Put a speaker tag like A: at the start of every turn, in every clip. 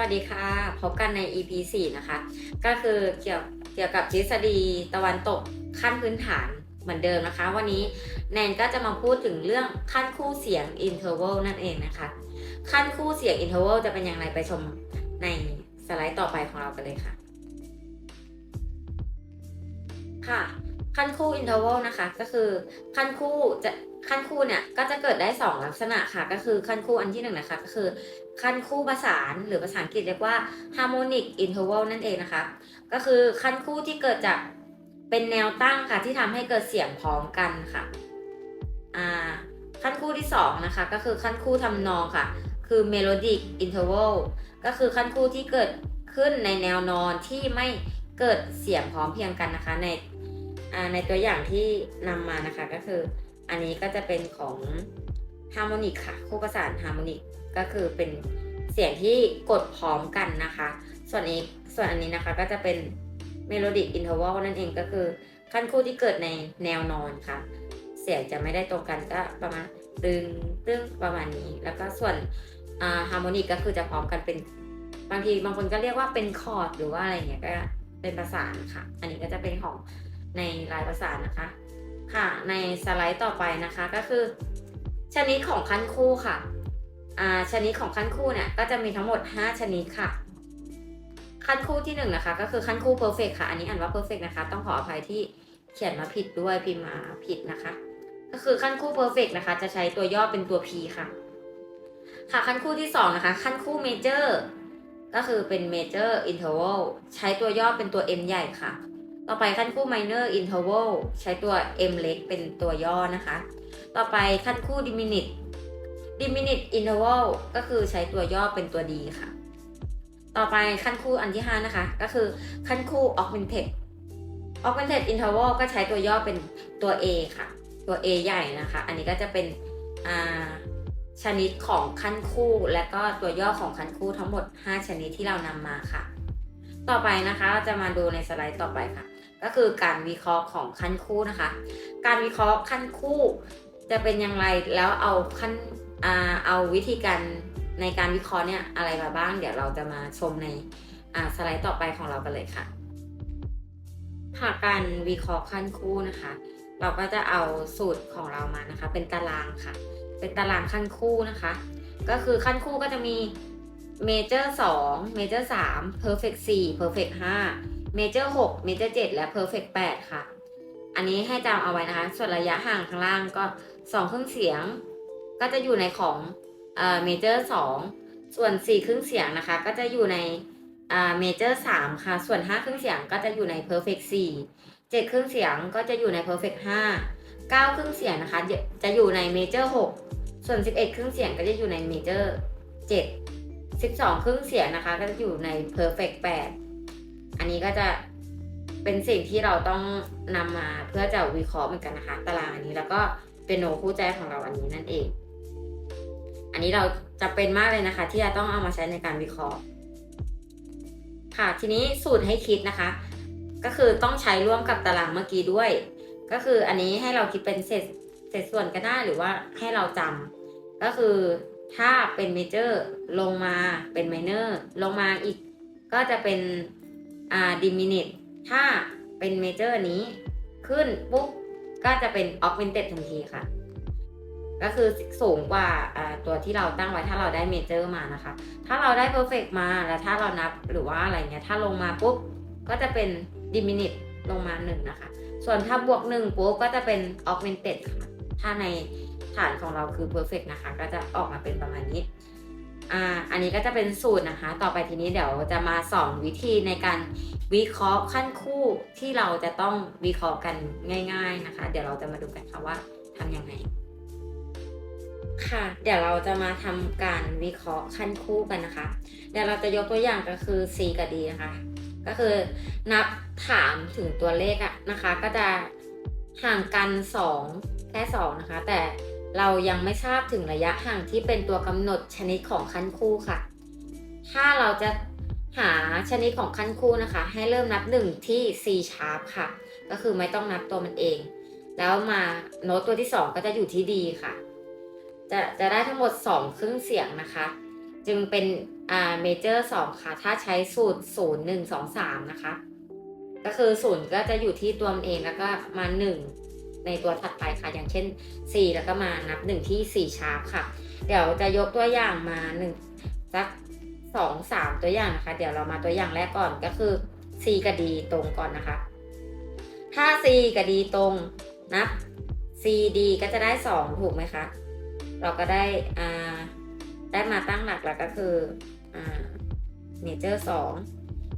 A: วัสดีค่ะ พบกันใน EP 4 นะคะ ก็คือเกี่ยวเกี่ยวกับทฤษฎีตะวันตกขั้นพื้นฐานเหมือนเดิมนะคะ วันนี้แนนก็จะมาพูดถึงเรื่องขั้นคู่เสียง interval นั่นเองนะคะ ขั้นคู่เสียง interval จะเป็นอย่างไรไปชมในสไลด์ต่อไปของเรากันเลยค่ะ ค่ะ ขั้นคู่ interval นะคะ ก็คือขั้นคู่จะ ขั้นคู่เนี่ยก็จะเกิดได้ 2 ลักษณะค่ะ ก็คือขั้นคู่อันที่หนึ่งนะคะก็คือขั้นคู่ประสานหรือภาษาอังกฤษเรียกว่า harmonic interval นั่นเองนะคะ ก็คือขั้นคู่ที่เกิดจากเป็นแนวตั้งค่ะที่ทำให้เกิดเสียงพร้อมกันค่ะอ่าขั้นคู่ที่สองนะคะก็คือขั้นคู่ทำนองค่ะ คือ melodic interval ก็คือขั้นคู่ที่เกิดขึ้นในแนวนอนที่ไม่เกิดเสียงพร้อมเพียงกันนะคะในในตัวอย่างที่นำมานะคะก็คือ อันนี้ก็จะเป็นของฮาร์โมนิกค่ะ คู่ประสานฮาร์โมนิกก็คือเป็นเสียงที่กดพร้อมกันนะคะ ส่วนนี้ส่วนอันนี้นะคะก็จะเป็นเมโลดิกอินเทอร์วัลนั่นเองก็คือขั้นคู่ที่เกิดในแนวนอนค่ะ เสียงจะไม่ได้ตรงกันก็ประมาณตึงตึงประมาณนี้ แล้วก็ส่วนฮาร์โมนิกก็คือจะพร้อมกันเป็นบางทีบางคนก็เรียกว่าเป็นคอร์ดหรือว่าอะไรเงี้ยก็เป็นประสานค่ะ อันนี้ก็จะเป็นของในลายประสานนะคะ ค่ะในสไลด์ต่อไปนะคะก็คือ ชนิดของขั้นคู่ค่ะอ่าชนิดของขั้นคู่เนี่ยก็จะมีทั้งหมด 5 ชนิดค่ะขั้นคู่ที่1นงนะคะก็คือขั้นคู่ perfect ค่ะ อันนี้อ่านว่า perfect นะคะ ต้องขออภัยที่เขียนมาผิดด้วยพิมพ์มาผิดนะคะ ก็คือขั้นคู่ perfect นะคะ จะใช้ตัวย่อเป็นตัว p ค่ะ ค่ะขั้นคู่ที่2นะคะขั้นคู่ major ก็คือเป็น major interval ใช้ตัวย่อเป็นตัว m ใหญ่ค่ะ ต่อไปขั้นคู่ minor interval ใช้ตัว m เล็กเป็นตัวย่อนะคะ ต่อไปขั้นคู่ diminished diminished interval ก็คือใช้ตัวย่อเป็นตัว d ค่ะ ต่อไปขั้นคู่อันที่ 5 นะคะ ก็คือขั้นคู่ augmented augmented interval ก็ใช้ตัวย่อเป็นตัว a ค่ะ ตัว a ใหญ่นะคะ อันนี้ก็จะเป็นอาชนิดของขั้นคู่ และก็ตัวย่อของขั้นคู่ทั้งหมด 5 ชนิดที่เรานำมาค่ะ ต่อไปนะคะเราจะมาดูในสไลด์ต่อไปค่ะ ก็คือการวิเคราะห์ของขั้นคู่นะคะ การวิเคราะห์ขั้นคู่ จะเป็นอย่างไรแล้วเอาขั้นเอาวิธีการในการวิเคราะห์เนี่ยอะไรมาบ้าง เดี๋ยวเราจะมาชมในสไลด์ต่อไปของเรากันเลยค่ะค่ะการวิเคราะห์ขั้นคู่นะคะ เราก็จะเอาสูตรของเรามานะคะ เป็นตารางค่ะ เป็นตารางขั้นคู่นะคะ ก็คือขั้นคู่ก็จะมีเมเจอร์สองเมเจอร์สามเพอร์เฟกต์สี่เพอร์เฟกต์ห้า major 2 major 3 perfect 4 perfect 5 major 6 major 7และ perfect 8ค่ะ อันนี้ให้จำเอาไว้นะคะ ส่วนระยะห่างข้างล่างก็2เครื่องเสียง ก็จะอยู่ในของเอ่อ major 2ส่วน4เครื่องเสียงนะคะ ก็จะอยู่ในอ่า major 3ค่ะ ส่วน5เครื่องเสียงก็จะอยู่ใน perfect 4 7เครื่องเสียงก็จะอยู่ใน perfect 5 9เครื่องเสียงนะคะ จะอยู่ใน major 6ส่วน11เครื่องเสียงก็จะอยู่ใน major 7 12เครื่องเสียงนะคะ ก็จะอยู่ใน perfect 8อั อันนี้ก็จะเป็นสิ่งที่เราต้องนำมาเพื่อจะวิเคราะห์เหมือนกันนะคะ ตารางอันนี้แล้วก็เป็นโนคู่ใจของเราอันนี้นั่นเอง อันนี้เราจะเป็นมากเลยนะคะ ที่จะต้องเอามาใช้ในการวิเคราะห์ ค่ะทีนี้สูตรให้คิดนะคะ ก็คือต้องใช้ร่วมกับตารางเมื่อกี้ด้วย ก็คืออันนี้ให้เราคิดเป็นเศษเศษส่วนก็ได้หรือว่าให้เราจำก็คือถ้าเป็นเมเจอร์ลงมาเป็นไมเนอร์ลงมาอีกก็จะเป็น อ่าดิมินิตถ้าเป็นเมเจอร์นี้ขึ้นปุ๊บก็จะเป็นออกเ n นเต็ดทันทีค่ะ ก็คือสูงกว่าตัวที่เราตั้งไว้ถ้าเราได้เมเจอร์มานะคะ ถ้าเราได้เพอร์เฟกมาแล้วถ้าเรานับหรือว่าอะไรเงี้ยถ้าลงมาปุ๊บก็จะเป็นดิมินิตลงมาหนึ่งนะคะ ส่วนถ้าบวกหนึ่งปุ๊บก็จะเป็นออกเ n นเต็ดค่ะ ถ้าในฐานของเราคือ perfect นะคะ ก็จะออกมาเป็นประมาณนี้ อ่าอันนี้ก็จะเป็นสูตรนะคะ ต่อไปทีนี้เดี๋ยวจะมาสอนวิธีในการวิเคราะห์ขั้นคู่ที่เราจะต้องวิเคราะห์กันง่าย ๆนะคะ เดี๋ยวเราจะมาดูกันค่ะว่าทำยังไงค่ะ เดี๋ยวเราจะมาทำการวิเคราะห์ขั้นคู่กันนะคะ เดี๋ยวเราจะยกตัวอย่างก็คือ C กับ D นะคะ ก็คือนับถามถึงตัวเลขอะนะคะ ก็จะห่างกัน 2 แค่ 2 นะคะ แต่ เรายังไม่ทราบถึงระยะห่างที่เป็นตัวกำหนดชนิดของขั้นคู่ค่ะ ถ้าเราจะหาชนิดของขั้นคู่นะคะ ให้เริ่มนับ1ที่ C sharp ค่ะ ก็คือไม่ต้องนับตัวมันเอง แล้วมาโน้ตตัวที่ 2 ก็จะอยู่ที่ D ค่ะ จะจะได้ทั้งหมด2เครื่องเสียงนะคะ จึงเป็นอ่าเมเจอร์สองค่ะ ถ้าใช้สูตรศูนย์หนึ่งสองสามนะคะ ก็คือศูนย์ก็จะอยู่ที่ตัวมันเองแล้วก็มาหนึ่ง ในตัวถัดไปค่ะ อย่างเช่นสี่แล้วก็มานับหนึ่งที่สี่ชาร์ปค่ะ เดี๋ยวจะยกตัวอย่างมาหนึ่งสักสองสามตัวอย่างนะคะ เดี๋ยวเรามาตัวอย่างแรกก่อนก็คือ C กับ D ตรงก่อนนะคะ ถ้า C กับ D ตรงนับ C D ก็จะได้สองถูกไหมคะ เราก็ได้อ่าได้มาตั้งหลักแล้วก็คืออ่าเมเจอร์สอง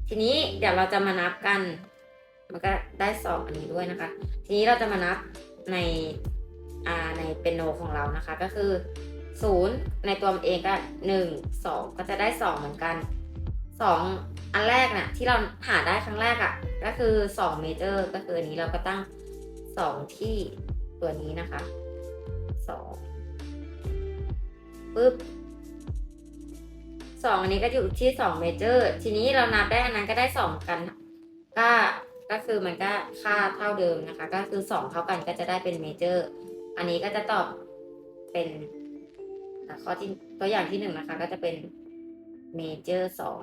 A: ทีนี้เดี๋ยวเราจะมานับกัน มันก็ได้สองอันนี้ด้วยนะคะ ทีนี้เราจะมานับในอ่าในเป็นโนของเรานะคะ ก็คือศูนย์ในตัวมันเองก็หนึ่งสองก็จะได้สองเหมือนกันสองอันแรกน่ะที่เราหาได้ครั้งแรกอะ่ะก็คือสองเมเจอร์ก็คืออันนี้เราก็ตั้งสองที่ตัวนี้นะคะสองปึ๊บสองอันนี้ก็อยู่ที่สองเมเจอร์ทีนี้เรานับได้อันนั้นก็ได้สองกันก็ ก็คือมันก็ค่าเท่าเดิมนะคะ ก็คือสองเท่ากันก็จะได้เป็นเมเจอร์ อันนี้ก็จะตอบเป็นข้อที่ตัวอย่างที่หนึ่งนะคะ ก็จะเป็นเมเจอร์สอง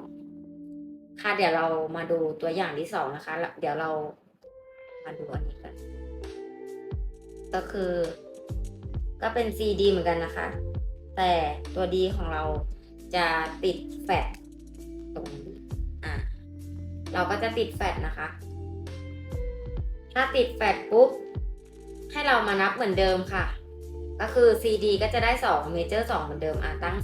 A: ค่ะเดี๋ยวเรามาดูตัวอย่างที่สองนะคะ เดี๋ยวเรามาดูอันนี้กัน ก็คือ ก็เป็น CD เหมือนกันนะคะ แต่ตัว D ของเราจะติดแฟตตรงนี้อะเราก็จะติดแฟตนะคะ ถ้าติดแฟตปุ๊บ ให้เรามานับเหมือนเดิมค่ะ ก็คือ CD ก็จะได้2เมเจอร์2เหมือนเดิมอะตั้ง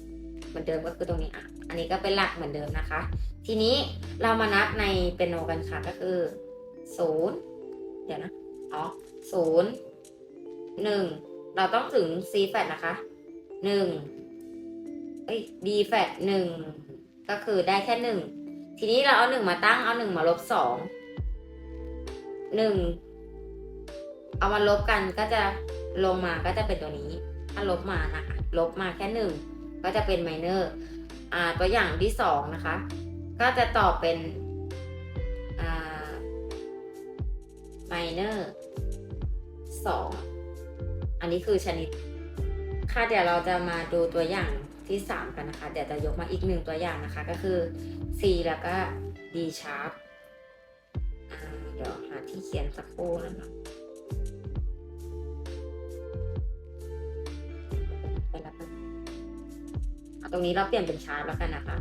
A: 2 เหมือนเดิมก็คือตรงนี้อะ อันนี้ก็เป็นหลักเหมือนเดิมนะคะ ทีนี้เรามานับในเป็นโนกันค่ะก็คือ 0 เดี๋ยวนะอ๋อ0 1เราต้องถึง C แฟตนะคะ1เอ้ย D แฟต1ก็คือได้แค่1ทีนี้เราเอา1มาตั้งเอา1มาลบ 2 1เอามาลบกันก็จะลงมาก็จะเป็นตัวนี้ ถ้าลบมานะคะลบมาแค่หนึ่งก็จะเป็นไมเนอร์อ่าตัวอย่างที่สองนะคะ ก็จะตอบเป็นอ่าไมเนอร์สองอันนี้คือชนิด ค่ะเดี๋ยวเราจะมาดูตัวอย่างที่สามกันนะคะ เดี๋ยวจะยกมาอีกหนึ่งตัวอย่างนะคะ ก็คือ C แล้วก็ D sharp เดี๋ยวหาที่เขียนสักครู่นะคะตรงนี้เราเปลี่ยนเป็นชาร์ปแล้วกันนะคะ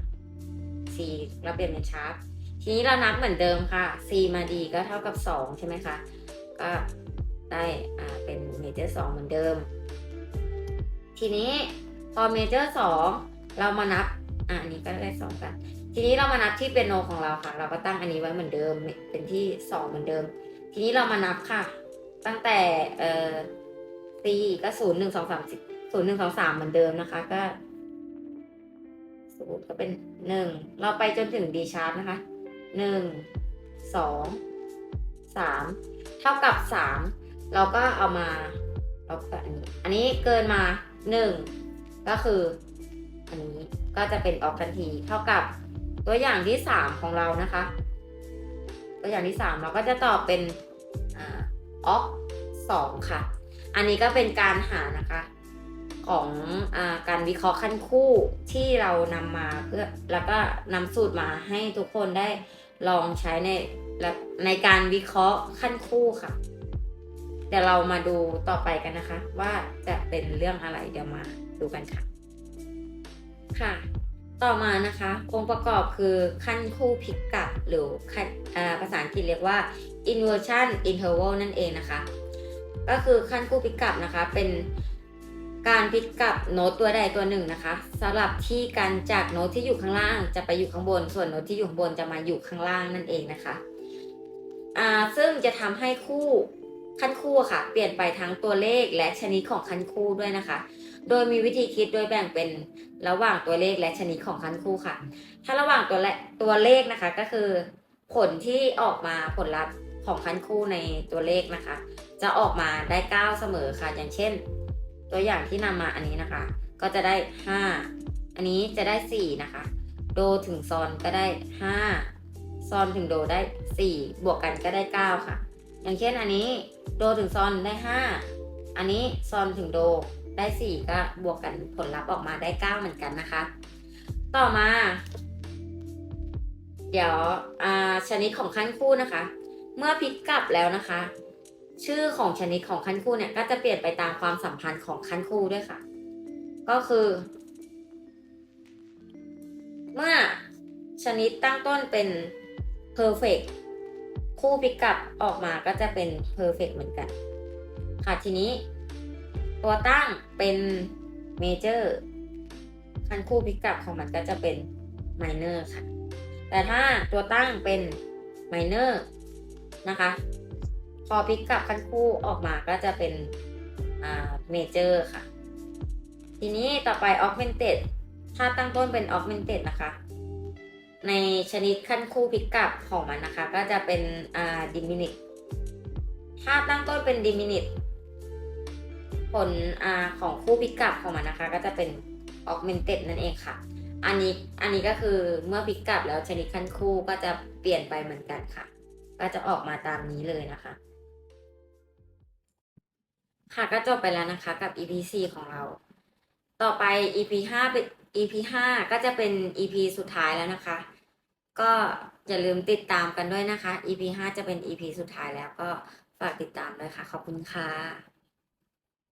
A: C เราเปลี่ยนเป็นชาร์ปทีนี้เรานับเหมือนเดิมค่ะ C มา D ก็เท่ากับ 2 ใช่ไหมคะ ก็ได้อ่าเป็นเมเจอร์2เหมือนเดิม ทีนี้พอเมเจอร์2เรามานับอ่าอันนี้ก็ได้ 2 กัน ทีนี้เรามานับที่เป็นโนของเราค่ะ เราก็ตั้งอันนี้ไว้เหมือนเดิม เป็นที่2เหมือนเดิม ทีนี้เรามานับค่ะ ตั้งแต่เอ่อ C ก็0 1 2 3 0ศูนย์หนึ่งสองสามเหมือนเดิมนะคะ ก็ศูนย์ก็เป็นหนึ่งเราไปจนถึง D sharp นะคะหนึ่งสองสามเท่ากับสามเราก็เอามาลบกับอันนี้อันนี้เกินมาหนึ่งก็คือ อันนี้ก็จะเป็นออกทันทีเท่ากับ ตัวอย่างที่สามของเรานะคะ ตัวอย่างที่สามเราก็จะตอบเป็นออกสองค่ะ อันนี้ก็เป็นการหานะคะของอการวิเคราะห์ขั้นคู่ที่เรานำมาเพื่อแล้วก็นำสูตรมาให้ทุกคนได้ลองใช้ในในการวิเคราะห์ขั้นคู่ค่ะ เดี๋ยวเรามาดูต่อไปกันนะคะ ว่าจะเป็นเรื่องอะไรเดี๋ยวมาดูกันค่ะ ค่ะ ต่อมานะคะองค์ประกอบคือขั้นคู่พลิกกลับหรือภาษาอังกฤษเรียกว่า inversion interval นั่นเองนะคะ ก็คือขั้นคู่พลิกกลับนะคะ เป็นการพลิกกลับโน้ตตัวใดตัวหนึ่งนะคะสลับที่กันจากโน้ตที่อยู่ข้างล่าง จะไปอยู่ข้างบน ส่วนโน้ตที่อยู่ข้างบนจะมาอยู่ข้างล่างนั่นเองนะคะอ่าซึ่งจะทำให้คู่ขั้นคู่ค่ะ เปลี่ยนไปทั้งตัวเลขและชนิดของขั้นคู่ด้วยนะคะ โดยมีวิธีคิดโดยแบ่งเป็นระหว่างตัวเลขและชนิดของขั้นคู่ค่ะ ถ้าระหว่างตัวเลตัวเลขนะคะก็คือ ผลที่ออกมาผลลัพธ์ของขั้นคู่ในตัวเลขนะคะ จะออกมาได้ 9 เสมอค่ะ อย่างเช่น ตัวอย่างที่นำมาอันนี้นะคะ ก็จะได้ 5 อันนี้จะได้ 4 นะคะ โดถึงซอนก็ได้ 5 ซอนถึงโดได้ 4 บวกกันก็ได้ 9 ค่ะ อย่างเช่นอันนี้โดถึงซอนได้ 5 อันนี้ซอนถึงโด ได้ 4 ก็บวกกันผลลัพธ์ออกมาได้ 9 เหมือนกันนะคะ ต่อมา เดี๋ยวอาชนิดของขั้นคู่นะคะ เมื่อพลิกกลับแล้วนะคะ ชื่อของชนิดของขั้นคู่เนี่ยก็จะเปลี่ยนไปตามความสัมพันธ์ของขั้นคู่ด้วยค่ะ ก็คือ เมื่อชนิดตั้งต้นเป็น perfect คู่พลิกกลับออกมาก็จะเป็น perfect เหมือนกัน ค่ะทีนี้ ตัวตั้งเป็น major คันคู่พิกับของมันก็จะเป็น minor ค่ะ แต่ถ้าตัวตั้งเป็น minor นะคะพอพิกกับคันคู่ออกมาก็จะเป็นอ่า major ค่ะ ทีนี้ต่อไป augmented ถ้าตั้งต้นเป็น augmented นะคะ ในชนิดขั้นคู่พิกกับของมันนะคะ ก็จะเป็นอ่า diminish ถ้าตั้งต้นเป็น diminish ผลอ่าของคู่พิกับของมันนะคะ ก็จะเป็น augmented นั่นเองค่ะ อันนี้อันนี้ก็คือเมื่อพิกับแล้วชนิดขั้นคู่ก็จะเปลี่ยนไปเหมือนกันค่ะ ก็จะออกมาตามนี้เลยนะคะ ค่ะก็จบไปแล้วนะคะกับ EP 4ของเรา ต่อไป EP 5เป็น EP 5ก็จะเป็น EP สุดท้ายแล้วนะคะ ก็อย่าลืมติดตามกันด้วยนะคะ EP 5จะเป็น EP สุดท้ายแล้วก็ฝากติดตามด้วยค่ะ ขอบคุณค่ะ